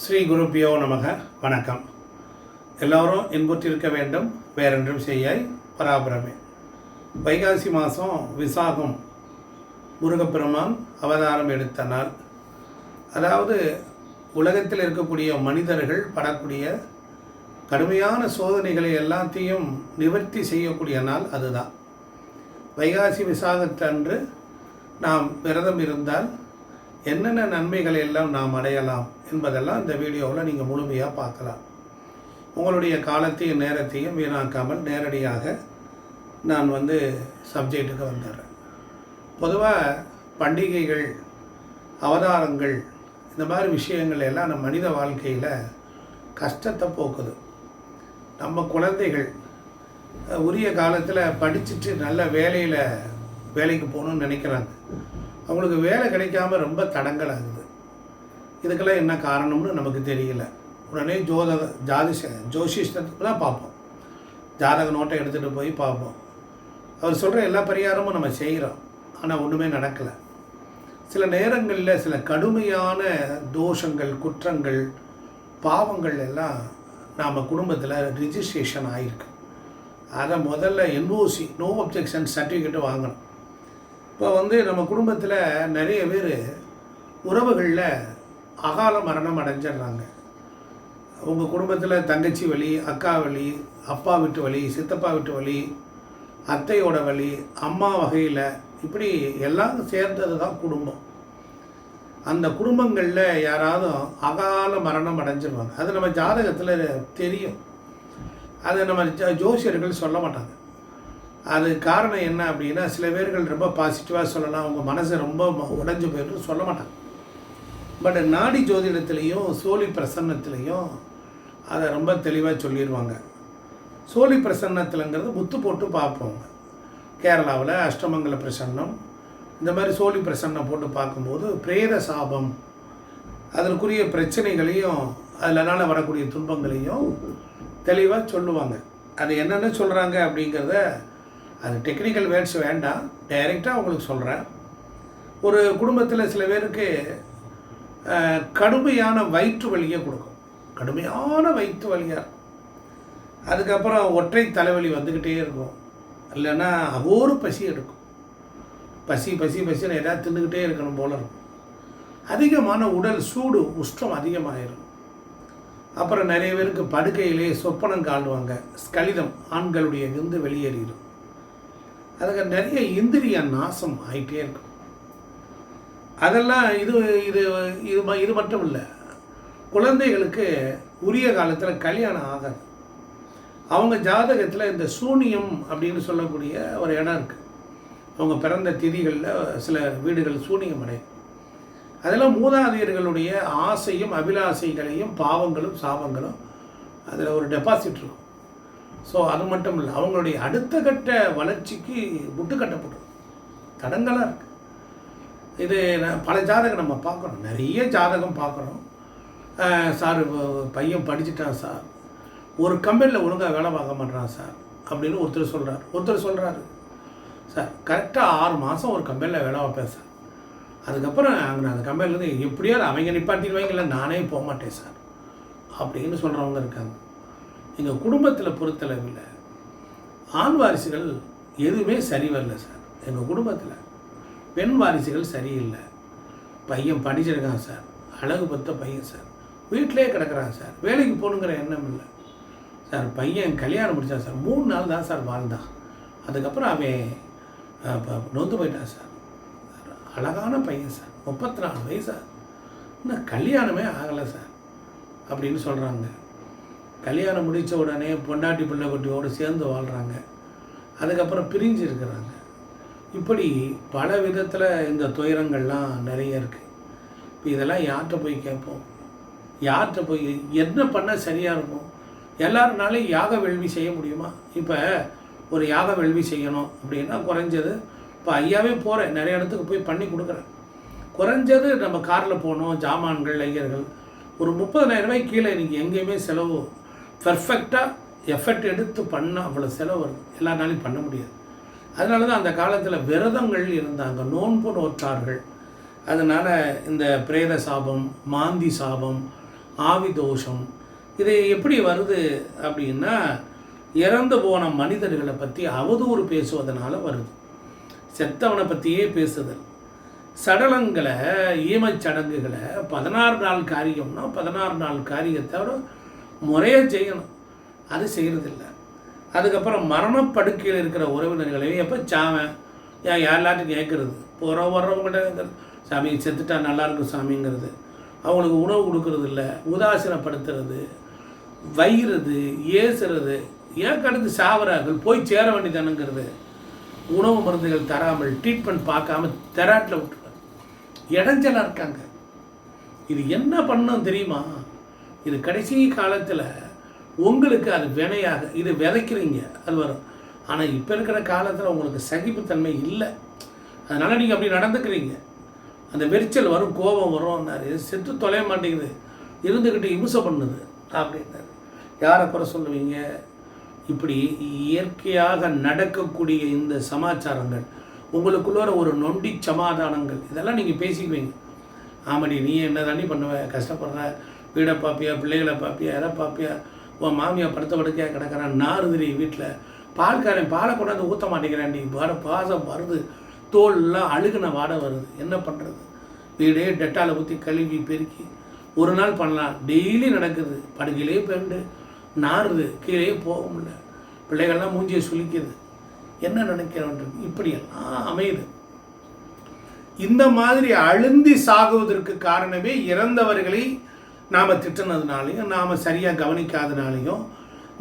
ஸ்ரீ குருப்பியோ நமக. வணக்கம். எல்லோரும் இன்புற்றிருக்க வேண்டும். வேறென்றும் செய்யாய் பராபரமே. வைகாசி மாதம் விசாகம். முருகப்பெருமான் அவதாரம் எடுத்த நாள். அதாவது உலகத்தில் இருக்கக்கூடிய மனிதர்கள் படக்கூடிய கடுமையான சோதனைகளை எல்லாத்தையும் நிவர்த்தி செய்யக்கூடிய நாள் அதுதான். வைகாசி விசாகத்தன்று நாம் விரதம் இருந்தால் என்னென்ன நன்மைகளை எல்லாம் நாம் அடையலாம்? என்பதெல்லாம் இந்த வீடியோவில் நீங்கள் முழுமையாக பார்க்கலாம். உங்களுடைய காலத்தையும் நேரத்தையும் வீணாக்காமல் நேரடியாக நான் வந்து சப்ஜெக்ட்டுக்கு வந்துடுறேன். பொதுவாக பண்டிகைகள் அவதாரங்கள் இந்த மாதிரி விஷயங்கள் எல்லாம் நம்ம மனித வாழ்க்கையில் கஷ்டத்தை போக்குது. நம்ம குழந்தைகள் உரிய காலத்தில் படிச்சுட்டு நல்ல வேலையில் வேலைக்கு போகணும்னு நினைக்கிறாங்க. அவங்களுக்கு வேலை கிடைக்காம ரொம்ப தடங்கலாகுது. இதுக்கெல்லாம் என்ன காரணம்னு நமக்கு தெரியல. உடனே ஜோதக ஜாதிஷ ஜோசிஷ்டத்துக்கு தான் பார்ப்போம். ஜாதக நோட்டை எடுத்துகிட்டு போய் பார்ப்போம். அவர் சொல்கிற எல்லா பரிகாரமும் நம்ம செய்கிறோம் ஆனால் ஒன்றுமே நடக்கலை. சில நேரங்களில் சில கடுமையான தோஷங்கள் குற்றங்கள் பாவங்கள் எல்லாம் நாம் குடும்பத்தில் ரிஜிஸ்ட்ரேஷன் ஆகிருக்கு அதை முதல்ல என்ஓசி நோ அப்ஜெக்ஷன் சர்டிஃபிகேட்டு வாங்கணும். இப்போ வந்து நம்ம குடும்பத்தில் நிறைய பேர் உறவுகளில் அகால மரணம் அடைஞ்சிடுறாங்க. உங்கள் குடும்பத்தில் தங்கச்சி வழி அக்கா வழி அப்பா வீட்டு வழி சித்தப்பா வீட்டு வழி அத்தையோட வழி அம்மா வகையில் இப்படி எல்லாம் சேர்ந்தது தான் குடும்பம். அந்த குடும்பங்களில் யாராவது அகால மரணம் அடைஞ்சிருவாங்க. அது நம்ம ஜாதகத்தில் தெரியும். அதை நம்ம ஜோசியர்கள் சொல்ல மாட்டாங்க. அது காரணம் என்ன அப்படின்னா சில பேர்கள் ரொம்ப பாசிட்டிவாக சொல்லலாம். அவங்க மனசு ரொம்ப ம- போயிட்டு சொல்ல மாட்டாங்க. பட் நாடி ஜோதிடத்துலேயும் சோழி பிரசன்னத்துலேயும் அதை ரொம்ப தெளிவாக சொல்லிடுவாங்க சோழி பிரசன்னத்தில்ங்கிறது முத்து போட்டு பார்ப்போங்க. கேரளாவில் அஷ்டமங்கல பிரசன்னம் இந்த மாதிரி சோழி பிரசன்னம் போட்டு பார்க்கும்போது பிரேத சாபம் அதற்குரிய பிரச்சனைகளையும் அதனால் வரக்கூடிய துன்பங்களையும் தெளிவாக சொல்லுவாங்க. அது என்னென்ன சொல்கிறாங்க அப்படிங்கிறத அது டெக்னிக்கல் வேர்ட்ஸ் வேண்டாம். டைரெக்டாக அவங்களுக்கு சொல்கிறேன் ஒரு குடும்பத்தில் சில பேருக்கு கடுமையான வயிற்று வலியை கொடுக்கும். கடுமையான வயிற்று வலியாக அதுக்கப்புறம் ஒற்றை தலைவலி வந்துக்கிட்டே இருக்கும். இல்லைன்னா அகோரு பசி எடுக்கும். பசி பசி பசின்னு எதாவது தின்னுக்கிட்டே இருக்கணும் போல இருக்கும். அதிகமான உடல் சூடு உஷ்டம் அதிகமாகிடும் அப்புறம் நிறைய பேருக்கு படுக்கையிலே சொப்பனம் காணுவாங்க ஸ்கலிதம் ஆண்களுடைய விந்து வெளியேறிடும் அதுக்கு நிறைய இந்திரிய நாசம் ஆகிட்டே இருக்கும். அதெல்லாம் இது இது இது ம- இது மட்டும் இல்லை. குழந்தைகளுக்கு உரிய காலத்தில் கல்யாணம் ஆகாது அவங்க ஜாதகத்தில் இந்த சூனியம் அப்படின்னு சொல்லக்கூடிய ஒரு இடம் இருக்குது அவங்க பிறந்த திதிகளில் சில வீடுகள் சூனியம் அடையும். அதெல்லாம் மூதாதையர்களுடைய ஆசையும் அபிலாசைகளையும் பாவங்களும் சாபங்களும் அதில் ஒரு டெபாசிட் இருக்கும். ஸோ அது மட்டும் இல்லை அவங்களுடைய அடுத்த கட்ட வளர்ச்சிக்கு முட்டுக்கட்டப்படும் தடங்களாக இருக்குது இது பல ஜாதகம் நம்ம பார்க்குறோம் நிறைய ஜாதகம் பார்க்குறோம் சார் பையன் படிச்சுட்டான் சார். ஒரு கம்பெனியில் ஒழுங்காக வேலை பார்க்க மாட்டான் சார் அப்படின்னு ஒருத்தர் சொல்கிறார் ஒருத்தர் சொல்கிறாரு சார் கரெக்டாக ஆறு மாதம் ஒரு கம்பெனியில் வேலை வைப்பேன் சார். அதுக்கப்புறம் அங்கே நான் அந்த கம்பெனிலேருந்து எப்படியாவது அவங்க நிப்பாட்டிடுவாங்கல்ல நானே போக மாட்டேன் சார் அப்படின்னு சொல்கிறவங்க இருக்காங்க. எங்கள் குடும்பத்தில் பொறுத்தளவில் ஆண் வாரிசுகள் எதுவுமே சரி வரல சார். எங்கள் குடும்பத்தில் பெண் வாரிசுகள் சரியில்லை. பையன் படிச்சிருக்கான் சார். அழகு பத்த பையன் சார். வீட்டிலே கிடக்கிறான் சார். வேலைக்கு போகணுங்கிற எண்ணம் இல்லை. சார் பையன் கல்யாணம் முடித்தான் சார் மூணு நாள் தான் சார் வாழ்ந்தான். அதுக்கப்புறம் அவன் நொந்து போயிட்டான் சார். அழகான பையன் சார். முப்பத்தி நாலு வயசா. இன்னும் கல்யாணமே ஆகலை சார். அப்படின்னு சொல்கிறாங்க கல்யாணம் முடித்த உடனே பொண்டாட்டி பிள்ளை குட்டியோடு சேர்ந்து வாழ்கிறாங்க அதுக்கப்புறம் பிரிஞ்சு இருக்கிறாங்க. இப்படி பல விதத்தில் இந்த துயரங்கள்லாம் நிறைய இருக்குது இப்போ இதெல்லாம் யார்கிட்ட போய் கேட்போம்? யார்கிட்ட போய் என்ன பண்ணால் சரியாக இருக்கும்? எல்லாருனாலையும் யாக வேள்வி செய்ய முடியுமா? இப்போ ஒரு யாக வேள்வி செய்யணும் அப்படின்னா குறைஞ்சது இப்போ ஐயாவே போகிறேன் நிறைய இடத்துக்கு போய் பண்ணி கொடுக்குறேன். குறைஞ்சது நம்ம காரில் போகணும் ஜாமான்கள் ஐயர்கள் ஒரு முப்பதனாயிரம் ரூபாய் கீழே இன்றைக்கி எங்கேயுமே செலவு பர்ஃபெக்டாக எஃபர்ட் எடுத்து பண்ணால் அவ்வளோ செலவு வருது. எல்லா நாளையும் பண்ண முடியாது. அதனால தான் அந்த காலத்தில் விரதங்கள் இருந்தாங்க. நோன்பு நோற்றார்கள். அதனால் இந்த பிரேத சாபம் மாந்தி சாபம் ஆவி தோஷம் இது எப்படி வருது அப்படின்னா இறந்து போன மனிதர்களை பற்றி அவதூறு பேசுவதனால வருது. செத்தவனை பற்றியே பேசுதல். சடலங்களை ஈமச் சடங்குகளை பதினாறு நாள் காரியம்னா பதினாறு நாள் காரியத்தோட முறையாக செய்யணும். அது செய்கிறதில்ல அதுக்கப்புறம் மரணப்படுக்கையில் இருக்கிற உறவினர்களையும் எப்போ சாவன்? ஏன் எல்லாத்தையும் கேட்குறது? போகிற வர்றவங்கள்ட்ட கேட்குறது சாமி செத்துட்டா நல்லா இருக்கும் சாமிங்கிறது. அவங்களுக்கு உணவு கொடுக்கறது இல்லை உதாசீனப்படுத்துறது வயிறது ஏசுறது. ஏன் கடந்து சாவறார்கள்? போய் சேர வேண்டியதானுங்கிறது. உணவு மருந்துகள் தராமல் ட்ரீட்மெண்ட் பார்க்காம தெராட்டில் விட்டுருவாங்க இடைஞ்சலாக இருக்காங்க. இது என்ன பண்ணும் தெரியுமா? இது கடைசி காலத்தில் உங்களுக்கு அது வினையாக இது விதைக்கிறீங்க அது வரும். ஆனால் இப்போ இருக்கிற காலத்தில் உங்களுக்கு சகிப்புத்தன்மை இல்லை. அதனால் நீங்கள் அப்படி நடந்துக்கிறீங்க. அந்த வெறிச்சல் வரும் கோபம் வரும்னாரு செத்து தொலைய மாட்டேங்குது. இருந்துக்கிட்டு இம்சை பண்ணுது அப்படின்னாரு. யாரை குறை சொல்லுவீங்க? இப்படி இயற்கையாக நடக்கக்கூடிய இந்த சமாச்சாரங்கள் உங்களுக்குள்ள ஒரு நொண்டி சமாதானங்கள் இதெல்லாம் நீங்கள் பேசிக்குவீங்க. ஆமாடி நீ என்ன தண்ணி பண்ணுவ? கஷ்டப்படுற. வீடை பார்ப்பியா பிள்ளைகளை பார்ப்பியா எதை பார்ப்பியா உன் மாமியா படுத்த படுக்கையாக கிடக்கிறான் நீ வீட்டில் பால்காரன் பாலை கொண்டாந்து ஊற்ற மாட்டேங்கிறான் நீ வாட பாசம் வருது. தோல்லாம் அழுகுன வாடை வருது. என்ன பண்ணுறது வீடே டெட்டாலை ஊற்றி கழுவி பெருக்கி ஒரு நாள் பண்ணலாம். டெய்லி நடக்குது. படுக்கையிலே பெண்டு நாறுது கீழே போக முடியல பிள்ளைகள்லாம் மூஞ்சியை சுளிக்குது. என்ன நினைக்கிறோன்றது இப்படியெல்லாம் அமையுது. இந்த மாதிரி அழுந்தி சாகுவதற்கு காரணமே இறந்தவர்களை நாம் திட்டினதுனாலையும் நாம் சரியாக கவனிக்காதனாலையும்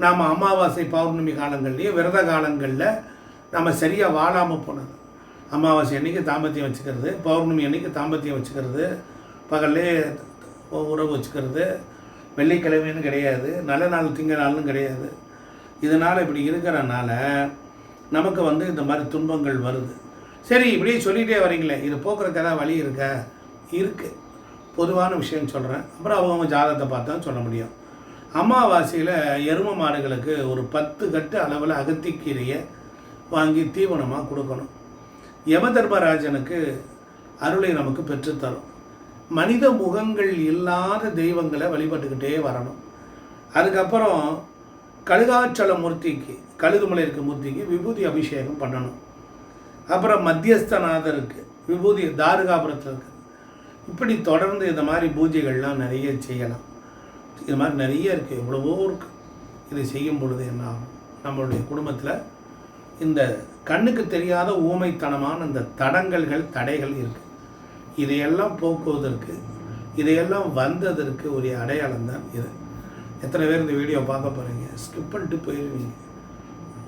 நாம் அமாவாசை பௌர்ணமி காலங்கள்லேயும் விரத காலங்களில் நம்ம சரியாக வாழாமல் போனது. அமாவாசை அன்னைக்கு தாம்பத்தியம் வச்சுக்கிறது பௌர்ணமி அன்னைக்கு தாம்பத்தியம் வச்சுக்கிறது பகல்லே உறவு வச்சுக்கிறது வெள்ளிக்கிழமைன்னு கிடையாது நல்ல நாள் திங்க நாள்னு கிடையாது. இதனால் இப்படி இருக்கிறனால நமக்கு வந்து இந்த மாதிரி துன்பங்கள் வருது. சரி இப்படியே சொல்லிகிட்டே வரீங்களே இது போக்குறதுக்கு ஏதாவது வழி இருக்கா? இருக்குது பொதுவான விஷயம் சொல்கிறேன் அப்புறம் அவங்கவுங்க ஜாதகத்தை தான் சொல்ல முடியும். அமாவாசையில் எரும மாடுகளுக்கு ஒரு பத்து கட்டு அளவில் அகத்திக்கீரையை வாங்கி தீவனமாக கொடுக்கணும். யமதர்மராஜனுக்கு அருளை நமக்கு பெற்றுத்தரும். மனித முகங்கள் இல்லாத தெய்வங்களை வழிபட்டுக்கிட்டே வரணும். அதுக்கப்புறம் கழுகாச்சல மூர்த்திக்கு கழுகுமலை இருக்க மூர்த்திக்கு விபூதி அபிஷேகம் பண்ணணும். அப்புறம் மத்தியஸ்தநாதருக்கு விபூதி தாருகாபுரத்தில் இருக்குது இப்படி தொடர்ந்து இந்த மாதிரி பூஜைகள்லாம் நிறைய செய்யலாம். இது மாதிரி நிறைய இருக்குது எவ்வளவோ இருக்குது இதை செய்யும் பொழுது என்ன ஆகும்? நம்மளுடைய குடும்பத்தில் இந்த கண்ணுக்கு தெரியாத ஊமைத்தனமான இந்த தடங்கல்கள் தடைகள் இருக்குது இதையெல்லாம் போக்குவதற்கு இதையெல்லாம் வந்ததற்கு ஒரு அடையாளம் தான் இது. எத்தனை பேர் இந்த வீடியோ பார்க்க போகிறீங்க ஸ்கிப் பண்ணிட்டு போயிடுவீங்க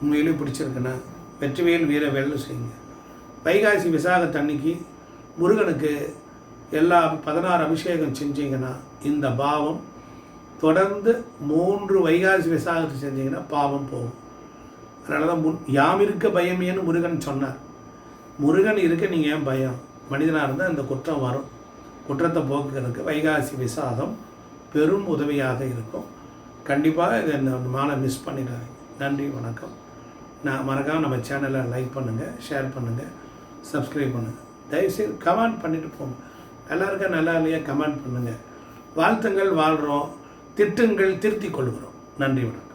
உண்மையிலேயே பிடிச்சிருக்குன்னா வெற்றிவேல் வீர வெள்ளு செய்யுங்க வைகாசி விசாகத்தன்னைக்கு முருகனுக்கு எல்லா பதினாறு அபிஷேகம் செஞ்சீங்கன்னா இந்த பாவம் தொடர்ந்து மூன்று வைகாசி விசாகத்தை செஞ்சீங்கன்னா பாவம் போகும். அதனால தான் முன் யாம் இருக்க பயம் ஏன்னு முருகன் சொன்னார். முருகன் இருக்க நீங்கள் ஏன் பயம்? மனிதனாக இருந்தால் இந்த குற்றம் வரும். குற்றத்தை போக்குறதுக்கு வைகாசி விசாகம் பெரும் உதவியாக இருக்கும். கண்டிப்பாக இதை இந்த மாலை மிஸ் பண்ணிடாதீங்க. நன்றி வணக்கம். நான் மறக்காமல் நம்ம சேனலை லைக் பண்ணுங்கள் ஷேர் பண்ணுங்கள் சப்ஸ்கிரைப் பண்ணுங்கள் தயவுசெய்து கமெண்ட் பண்ணிவிட்டு போங்க. நல்லா இருக்கா நல்லா இல்லையா? கமெண்ட் பண்ணுங்கள் வாழ்த்துங்கள் வாழ்கிறோம் திட்டுங்கள் திருத்திக் கொள்கிறோம். நன்றி வணக்கம்.